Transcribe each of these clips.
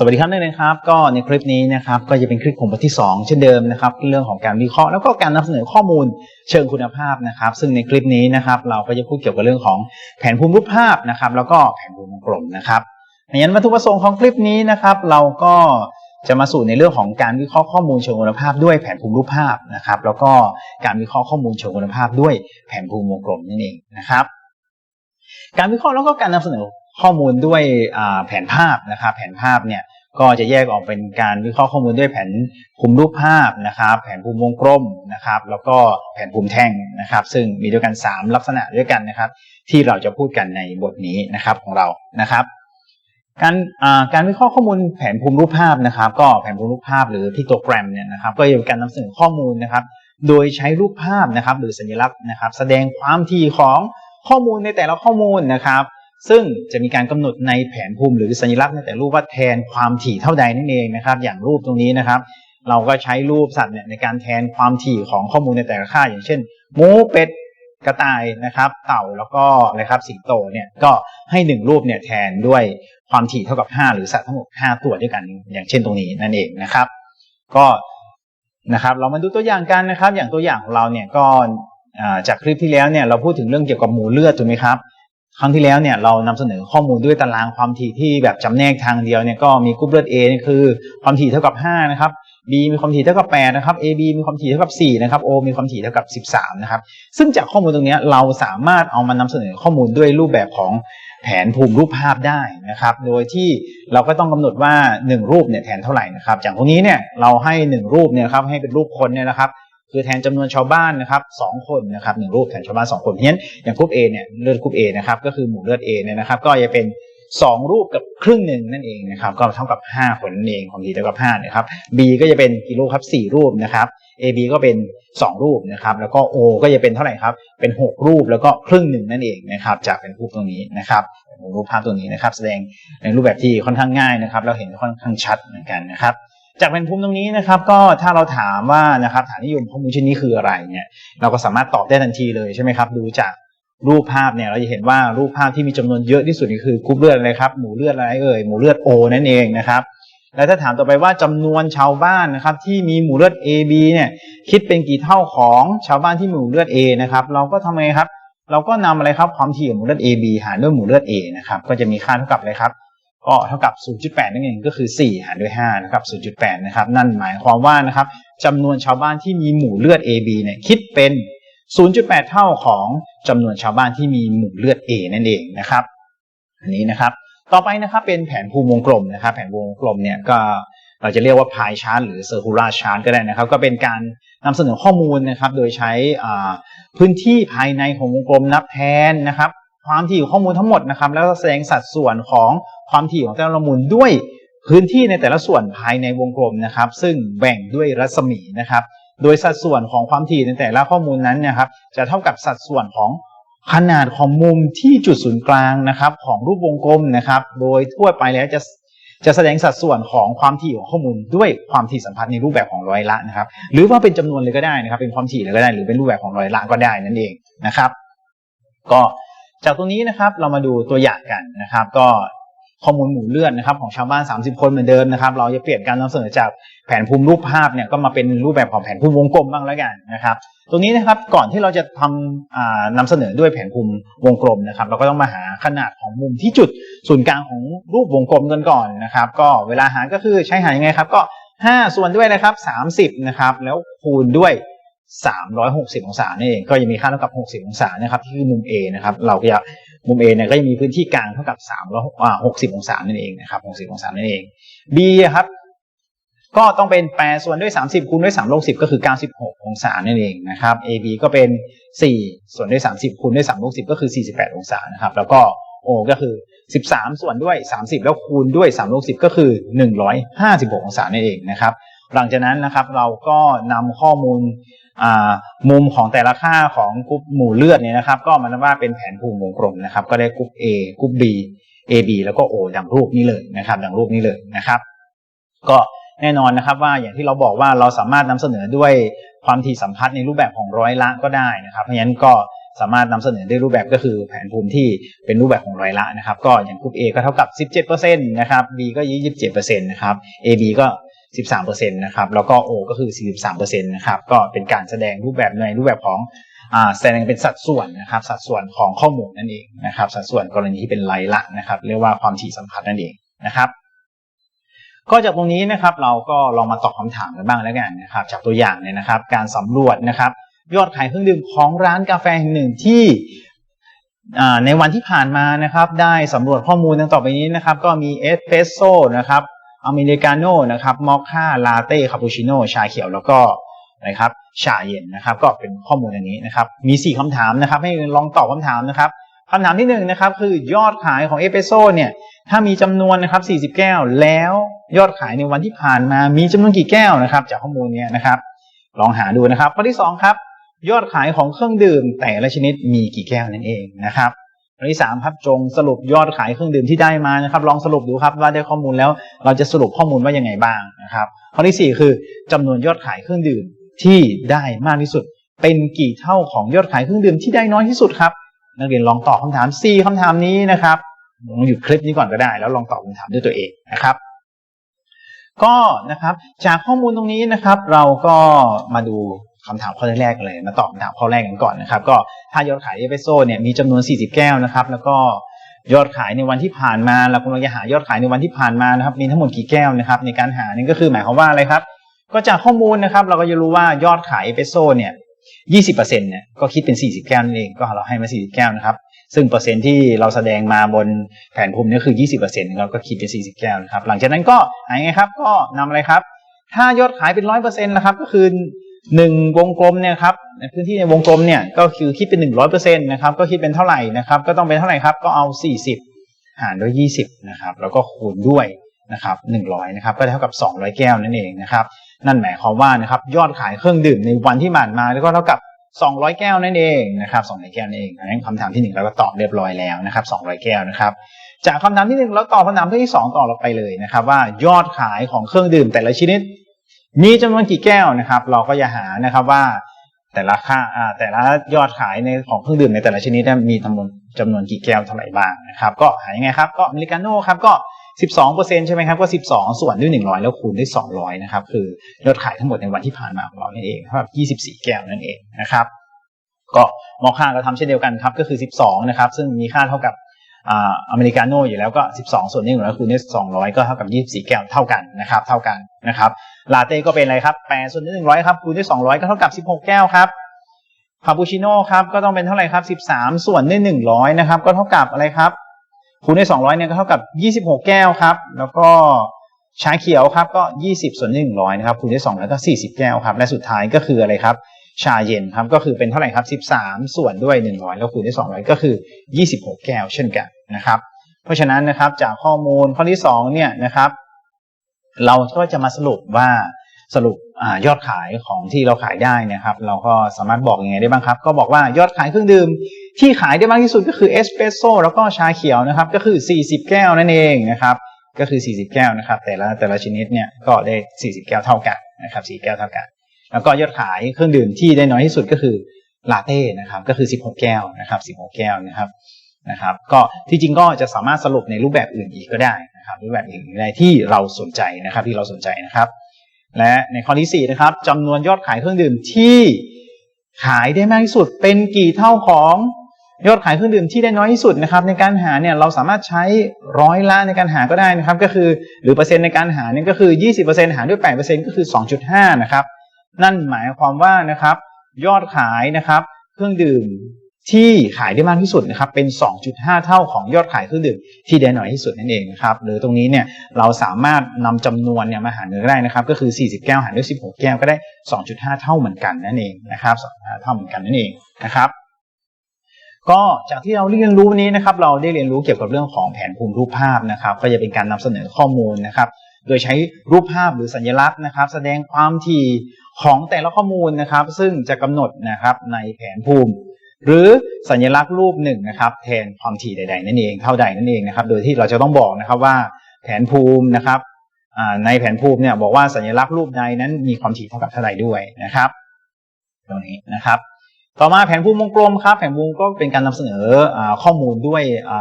สวัสดีครับนี่นครับ ก็ในคลิปนี้นะครับก็จะเป็นคลิปของบทที่ 2 เช่นเดิมนะครับเรื่องของการวิเคราะห์แล้วก็การนำเสนอข้อมูลเชิงคุณภาพนะครับ ซึ่งในคลิปนี้นะครับเราก็จะพูดเกี่ยวกับเรื่องของแผนภูมิรูปภาพนะครับ แล้วก็แผนภูมิวงกลมนะครับดังนั้นวัตถุประสงค์ของคลิปนี้นะครับ เราก็จะมาสู่ในเรื่องของการวิเคราะห์ข้อมูลเชิงคุณภาพด้วยแผนภูมิรูปภาพนะครับ แล้วก็การวิเคราะห์ข้อมูลเชิงคุณภาพด้วยแผนภูมิวงกลมนั่นเองนะครับการวิเคราะห์แล้วก็การนำเสนอ ข้อมูลด้วยแผนภาพนะครับแผนภาพเนี่ยก็จะแยกออกเป็นการวิเคราะห์ข้อมูลด้วยแผนภูมิรูปภาพนะครับ แผนภูมิวงกลมนะครับ แล้วก็แผนภูมิแท่งนะครับ ซึ่งมีด้วยกัน 3 ลักษณะด้วยกันนะครับ ที่เราจะพูดกันในบทนี้นะครับของเรานะครับ การการวิเคราะห์ข้อมูลแผนภูมิรูปภาพนะครับ ก็แผนภูมิรูปภาพหรือพิโตแกรมเนี่ยนะครับ ก็จะเป็นการนำเสนอข้อมูลนะครับ โดยใช้รูปภาพนะครับ หรือสัญลักษณ์นะครับ แสดงความถี่ของข้อมูลในแต่ละข้อมูลนะครับ ซึ่งจะมีการกำหนดในแผนภูมิหรือสัญลักษณ์ในแต่รูปว่าแทนความถี่เท่าใดนั่นเองนะครับ อย่างรูปตรงนี้นะครับ เราก็ใช้รูปสัตว์เนี่ยในการแทนความถี่ของข้อมูลในแต่ละค่า อย่างเช่นหมูเป็ดกระต่ายนะครับ เต่าแล้วก็อะไรครับสิงโตเนี่ยก็ให้หนึ่งรูปเนี่ยแทนด้วยความถี่เท่ากับ 5 หรือสัตว์ทั้งหมด5ตัวด้วยกัน อย่างเช่นตรงนี้นั่นเองนะครับ ก็นะครับ เรามาดูตัวอย่างกันนะครับ อย่างตัวอย่างของเราเนี่ยก็จากคลิปที่แล้วเนี่ยเราพูดถึงเรื่องเกี่ยวกับหมูเลือดถูกไหมครับ ครั้งที่แล้วเนี่ยเรานำเสนอข้อมูลด้วยตารางความถี่ที่แบบจำแนกทางเดียวเนี่ยก็มีกรุ๊ปเลือด A คือความถี่เท่ากับ 5 นะครับ B มีความถี่เท่ากับ8นะครับ AB มีความถี่เท่ากับ4นะครับ O มีความถี่เท่ากับ 13 นะครับ ซึ่งจากข้อมูลตรงนี้เราสามารถเอามานำเสนอข้อมูลด้วยรูปแบบของแผนภูมิรูปภาพได้นะครับ โดยที่เราก็ต้องกำหนดว่า 1 รูปเนี่ยแทนเท่าไหร่นะครับ อย่างตรงนี้เนี่ยเราให้ 1 รูปเนี่ยครับให้เป็นรูปคนเนี่ยนะครับ คือแทนจำนวนชาวบ้านนะครับสองคนนะครับหนึ่งรูปแทนชาวบ้านสองคนเพราะฉะนั้นอย่างกรุ๊ป A เนี่ยเลือดกรุ๊ป A นะครับก็คือหมู่เลือด A เนี่ยนะครับ ก็จะเป็น 2 รูปกับครึ่งหนึ่งนั่นเองนะครับก็เท่ากับ 5 คนนั่นเองความถี่เท่ากับ5นะครับ B ก็จะเป็นกี่รูปครับ4รูปนะครับ AB ก็เป็น 2 รูปนะครับ แล้วก็ O ก็จะเป็นเท่าไหร่ครับเป็น 6 รูปแล้วก็ครึ่งหนึ่งนั่นเองนะครับจากเป็นรูปตรงนี้นะครับรูปภาพตัวนี้นะครับ แสดงในรูปแบบที่ค่อนข้างง่ายนะครับ เราเห็นค่อนข้างชัดเหมือนกันนะครับ จากแผนภูมิตรงนี้นะครับก็ถ้าเราถามว่านะครับฐานนิยมข้อมูลชิ้นนี้คืออะไรเนี่ยเราก็สามารถตอบได้ทันทีเลยใช่ไหมครับดูจากรูปภาพเนี่ยเราจะเห็นว่ารูปภาพที่มีจำนวนเยอะที่สุดนี่คือกรุ๊ปเลือดอะไรครับหมูเลือดอะไรเอ่ยหมูเลือด O นั่นเองนะครับแล้วถ้าถามต่อไปว่าจำนวนชาวบ้านนะครับที่มีหมู่เลือด AB เนี่ยคิดเป็นกี่เท่าของชาวบ้านที่มีหมู่เลือด A นะครับเราก็ทำไงครับ เราก็นำอะไรครับความถี่ของหมู่เลือด AB หารด้วยหมู่เลือด A นะครับก็จะมีค่าเท่ากับอะไรครับ ก็เท่ากับ 0.8 นั่นเองก็คือ 4 หารด้วย5นะครับ 0.8 นะครับ นั่นหมายความว่านะครับจำนวนชาวบ้านที่มีหมู่เลือด AB เนี่ยคิดเป็น 0.8 เท่าของจำนวนชาวบ้านที่มีหมู่เลือด A นั่นเองนะครับ อันนี้นะครับ ต่อไปนะครับเป็นแผนภูมิวงกลมนะครับ แผนวงกลมเนี่ยก็เราจะเรียกว่าพายชาร์ตหรือเซอร์คูลาชาร์ตก็ได้นะครับ ก็เป็นการนำเสนอข้อมูลนะครับ โดยใช้พื้นที่ภายในของวงกลมนับแทนนะครับ ความถี่ของข้อมูลทั้งหมดนะครับ แล้วแสดงสัดส่วนของความถี่ของแต่ละมูลด้วยพื้นที่ในแต่ละส่วนภายในวงกลมนะครับ ซึ่งแบ่งด้วยรัศมีนะครับ โดยสัดส่วนของความถี่ในแต่ละข้อมูลนั้นนะครับ จะเท่ากับสัดส่วนของขนาดของมุมที่จุดศูนย์กลางนะครับ ของรูปวงกลมนะครับ โดยทั่วไปแล้วจะจะแสดงสัดส่วนของความถี่ของข้อมูลด้วยความถี่สัมพัทธ์ในรูปแบบของร้อยละนะครับ หรือว่าเป็นจำนวนเลยก็ได้นะครับ เป็นความถี่เลยก็ได้ หรือเป็นรูปแบบของร้อยละก็ได้นั่นเองนะครับ ก็ จากตรงนี้นะครับเรามาดูตัวอย่างกันนะครับ ก็ข้อมูลหมู่เลือดนะครับของชาวบ้าน 30 คนเหมือนเดิมนะครับ เราจะเปลี่ยนการนำเสนอจากแผนภูมิรูปภาพเนี่ยก็มาเป็นรูปแบบของแผนภูมิวงกลมบ้างแล้วกันนะครับ ตรงนี้นะครับก่อนที่เราจะทำนำเสนอด้วยแผนภูมิวงกลมนะครับ เราก็ต้องมาหาขนาดของมุมที่จุดศูนย์กลางของรูปวงกลมกันก่อนนะครับ ก็เวลาหาก็คือใช้หายังไงครับก็ 5 ส่วนด้วยนะครับ30นะครับแล้วคูณด้วย 360 องศาเนี่ยเองก็จะมีค่าเท่ากับ 60 องศานะครับที่คือมุม A นะครับเราก็จะมุม A เนี่ยก็จะมีพื้นที่กลางเท่ากับ360 องศานั่นเองนะครับ60 องศานั่นเอง B ครับก็ต้องเป็น8ส่วนด้วย 30คูณด้วย3ลบ10 ก็คือ 96 องศานั่นเองนะครับ AB ก็เป็น 4 ส่วนด้วย 30คูณด้วย3ลบ10 ก็คือ 48 องศานะครับ แล้วก็ O ก็คือ 13 ส่วนด้วย 30 แล้วคูณด้วย3ลบ10 ก็คือ 156 องศานั่นเองนะครับ หลังจากนั้นนะครับเราก็นำข้อมูลมุมของแต่ละค่าของกรุ๊ปหมู่เลือดเนี่ยนะครับ ก็มันว่าเป็นแผนภูมิวงกลมนะครับ ก็ได้กรุ๊ป A กรุ๊ป B AB แล้วก็ O ดังรูปนี้เลยนะครับ ดังรูปนี้เลยนะครับ ก็แน่นอนนะครับว่าอย่างที่เราบอกว่าเราสามารถนำเสนอด้วยความถี่สัมพัทธ์ในรูปแบบของร้อยละก็ได้นะครับ เพราะฉะนั้นก็สามารถนำเสนอได้รูปแบบก็คือแผนภูมิที่เป็นรูปแบบของร้อยละนะครับ ก็อย่างกลุ่ม A ก็เท่ากับ 17%นะครับ B ก็27%นะครับ AB ก็ 13%นะครับแล้วก็ O ก็คือ 43%นะครับก็เป็นการแสดงรูปแบบในรูปแบบของอ่าแสดงเป็นสัดส่วนนะครับสัดส่วนของข้อมูลนั่นเองนะครับสัดส่วนกรณีที่เป็นไลละนะครับเรียกว่าความถี่สัมพัทธ์นั่นเองนะครับก็จากตรงนี้นะครับเราก็ลองมาตอบคำถามกันบ้างแล้วกันนะครับจากตัวอย่างเนี่ยนะครับ การสำรวจนะครับ ยอดขายเครื่องดื่มของร้านกาแฟแห่งหนึ่งที่ในวันที่ผ่านมานะครับ ได้สำรวจข้อมูลดังต่อไปนี้นะครับ ก็มีเอสเปรสโซ่นะครับ อเมริกาโน่นะครับมอคค่าลาเต้คาปูชิโน่ชาเขียวแล้วก็นะครับชาเย็นนะครับ ก็เป็นข้อมูลอันนี้นะครับ มี 4คำถามนะครับ ให้ลองตอบคำถามนะครับคำถามที่1นนะครับ คือยอดขายของเอสเปรสโซ่เนี่ยถ้ามีจำนวนนะครับ40 แก้ว แล้วยอดขายในวันที่ผ่านมามีจำนวนกี่แก้วนะครับ จากข้อมูลนี้นะครับ ลองหาดูนะครับข้อที่ 2 ครับ ยอดขายของเครื่องดื่มแต่ละชนิดมีกี่แก้วนั่นเองนะครับ ข้อที่3ครับจงสรุปยอดขายเครื่องดื่มที่ได้มานะครับ ลองสรุปดูครับว่าได้ข้อมูลแล้วเราจะสรุปข้อมูลว่ายังไงบ้างนะครับข้อที่4คือจำนวนยอดขายเครื่องดื่มที่ได้มากที่สุด เป็นกี่เท่าของยอดขายเครื่องดื่มที่ได้น้อยที่สุดครับ นักเรียนลองตอบคำถาม4คำถามนี้นะครับลองหยุดคลิปนี้ก่อนก็ได้ แล้วลองตอบคำถามด้วยตัวเองนะครับ ก็นะครับจากข้อมูลตรงนี้นะครับ เราก็มาดู คำถามข้อแรกกันเลยมาตอบคำถามข้อแรกกันก่อนนะครับ ก็ถ้ายอดขายเอเปโซ่เนี่ยมีจำนวน 40 แก้วนะครับ แล้วก็ยอดขายในวันที่ผ่านมาเรากำลังจะหายอดขายในวันที่ผ่านมานะครับ มีทั้งหมดกี่แก้วนะครับ ในการหานี่ก็คือหมายความว่าอะไรครับ ก็จากข้อมูลนะครับ เราก็จะรู้ว่ายอดขายเอเปโซ่เนี่ย20%เซ็นต์เนี่ยก็คิดเป็น40แก้วนั่นเองก็เราให้มา40แก้วนะครับ ซึ่งเปอร์เซ็นต์ที่เราแสดงมาบนแผนภูมินี่คือ20%เราก็คิดเป็น40แก้วนะครับ หลังจากนั้นก็หายไงครับก็นำอะไรครับ ถ้ายอดขายเป็น100%นะครับ ก็คือ 1วงกลมเนี่ยครับในพื้นที่ในวงกลมเนี่ยก็คือคิดเป็น100%นต์นะครับก็คิดเป็นเท่าไหร่นะครับก็ต้องเป็นเท่าไหร่ครับก็เอา40หารด้วย20นะครับแล้วก็คูณด้วยนะครับ100นะครับก็เท่ากับ200แก้วนั่นเองนะครับนั่นหมายความว่านะครับยอดขายเครื่องดื่มในวันที่ผ่านมาแล้วก็เท่ากับ200แก้วนั่นเองนะครับ200แก้วนั่นเองอันนั้นคำถามที่1เราก็ตอบเรียบร้อยแล้วนะครับ200แก้วนะครับจากคำถามที่1เราตอบคำถามที่2ต่อเราไปเลยนะครับว่ายอดขายของเครื่องดื่มแต่ละชนิด มีจำนวนกี่แก้วนะครับ เราก็จะหานะครับว่าแต่ละค่าแต่ละยอดขายในของเครื่องดื่มในแต่ละชนิดมีจำนวนจำนวนกี่แก้วเท่าไหร่บ้างนะครับ ก็หายังไงครับ ก็อเมริกาโน่ครับก็ 12%ใช่ไหมครับก็ 12 ส่วนด้วย 100 แล้วคูณด้วย200นะครับคือยอดขายทั้งหมดในวันที่ผ่านมาของเรานั่นเองเท่ากับ24 แก้วนั่นเองนะครับ ก็มอค่าก็ทำเช่นเดียวกันครับก็คือ 12 นะครับ ซึ่งมีค่าเท่ากับ อเมริกาโน่อยู่แล้วก็ 12 ส่วน100คูณด้วย200 ก็เท่ากับ 24 แก้วเท่ากันนะครับเท่ากันนะครับลาเต้ก็เป็นอะไรครับ8ส่วนด้100ครับคูณด้วย200 ก็เท่ากับ 16 แก้วครับคาปูชิโน่ครับก็ต้องเป็นเท่าไหร่ครับ 13 ส่วนด้วย100นะครับก็เท่ากับอะไรครับคูณด้วย200เนี่ยก็เท่ากับ 26 แก้วครับแล้วก็ชาเขียวครับก็ 20 ส่วน100นะครับคูณด้วย200ก็ 40 แก้วครับและสุดท้ายก็คืออะไรครับชาเย็นครับก็คือเป็นเท่าไหร่ครับ 13 ส่วนด้วย 100 แล้วคูณด้วย200 ก็คือ 26 แก้วเช่นกัน นะครับ เพราะฉะนั้นนะครับจากข้อมูลข้อที่2เนี่ยนะครับ เราก็จะมาสรุปว่าสรุปอยอดขายของที่เราขายได้นะครับ เราก็สามารถบอกยังไงได้บ้างครับ ก็บอกว่ายอดขายเครื่องดื่มที่ขายได้มากที่สุดก็คือเอสเปรสโซ่แล้วก็ชาเขียวนะครับ ก็คือ 40 แก้วนั่นเองนะครับ ก็คือ 40 แก้วนะครับ แต่ละแต่ละชนิดเนี่ยก็ได้ 40 แก้วเท่ากันนะครับ4แก้วเท่ากัน แล้วก็ยอดขายเครื่องดื่มที่ได้น้อยที่สุดก็คือลาเต้นะครับ ก็คือ 16 แก้วนะครับ 16 แก้วนะครับ นะครับก็ที่จริงก็จะสามารถสรุปในรูปแบบอื่นอีกก็ได้นะครับรูปแบบอื่นได้ที่เราสนใจนะครับที่เราสนใจนะครับ และในข้อที่4นะครับจำนวนยอดขายเครื่องดื่มที่ขายได้มากที่สุดเป็นกี่เท่าของยอดขายเครื่องดื่มที่ได้น้อยที่สุดนะครับ ในการหาเนี่ยเราสามารถใช้ร้อยละในการหาก็ได้นะครับ ก็คือหรือเปอร์เซ็นต์ในการหาเนี่ยก็คือ 20%หารด้วย8%ก็คือ 2.5 นะครับ นั่นหมายความว่านะครับ ยอดขายนะครับ เครื่องดื่ม ที่ขายได้มากที่สุดนะครับเป็น 2.5 เท่าของยอดขายเครื่องดื่มที่ได้น้อยที่สุดนั่นเองนะครับหรือตรงนี้เนี่ยเราสามารถนำจำนวนเนี่ยมาหารกันได้นะครับก็คือ 40 แก้วหารด้วย 16 แก้วก็ได้ 2.5 เท่าเหมือนกันนั่นเองนะครับ2.5เท่าเหมือนกันนั่นเองนะครับก็จากที่เราเรียนรู้วันนี้นะครับเราได้เรียนรู้เกี่ยวกับเรื่องของแผนภูมิรูปภาพนะครับก็จะเป็นการนำเสนอข้อมูลนะครับโดยใช้รูปภาพหรือสัญลักษณ์นะครับ แสดงความถี่ของแต่ละข้อมูลนะครับ ซึ่งจะกำหนดนะครับในแผนภูมิ หรือสัญลักษณ์รูปหนึ่งนะครับ แทนความถี่ใด ๆ นั่นเองเท่าใดนั่นเองนะครับ โดยที่เราจะต้องบอกนะครับว่าแผนภูมินะครับในแผนภูมิเนี่ยบอกว่าสัญลักษณ์รูปใดนั้นมีความถี่เท่ากับเท่าใดด้วยนะครับตรงนี้นะครับ ต่อมาแผนภูมิวงกลมครับ แผนวงก็เป็นการนำเสนออข้อมูลด้วยอ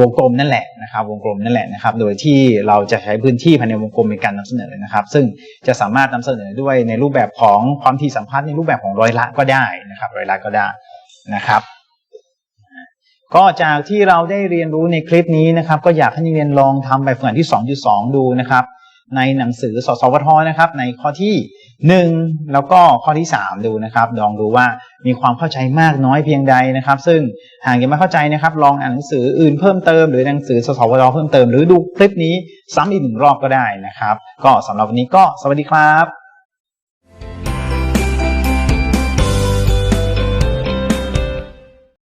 วงกลมนั่นแหละนะครับ วงกลมนั่นแหละนะครับ โดยที่เราจะใช้พื้นที่ภายในวงกลมในการนำเสนอนะครับ ซึ่งจะสามารถนำเสนอด้วยในรูปแบบของความถี่สัมพัทธ์ในรูปแบบของร้อยละก็ได้นะครับ ร้อยละก็ได้นะครับ ก็จากที่เราได้เรียนรู้ในคลิปนี้นะครับ ก็อยากให้นักเรียนลองทำแบบฝึกหัดที่ 2.2 ดูนะครับ ในหนังสือสสวทนะครับ ในข้อที่ หนึ่งแล้วก็ข้อที่ 3 ดูนะครับลองดูว่ามีความเข้าใจมากน้อยเพียงใดนะครับ ซึ่งหากยังไม่เข้าใจนะครับ ลองอ่านหนังสืออื่นเพิ่มเติมหรือหนังสือสสวทเพิ่มเติม หรือดูคลิปนี้ซ้ำอีกหนึ่งรอบก็ได้นะครับ ก็สำหรับวันนี้ก็สวัสดีครับ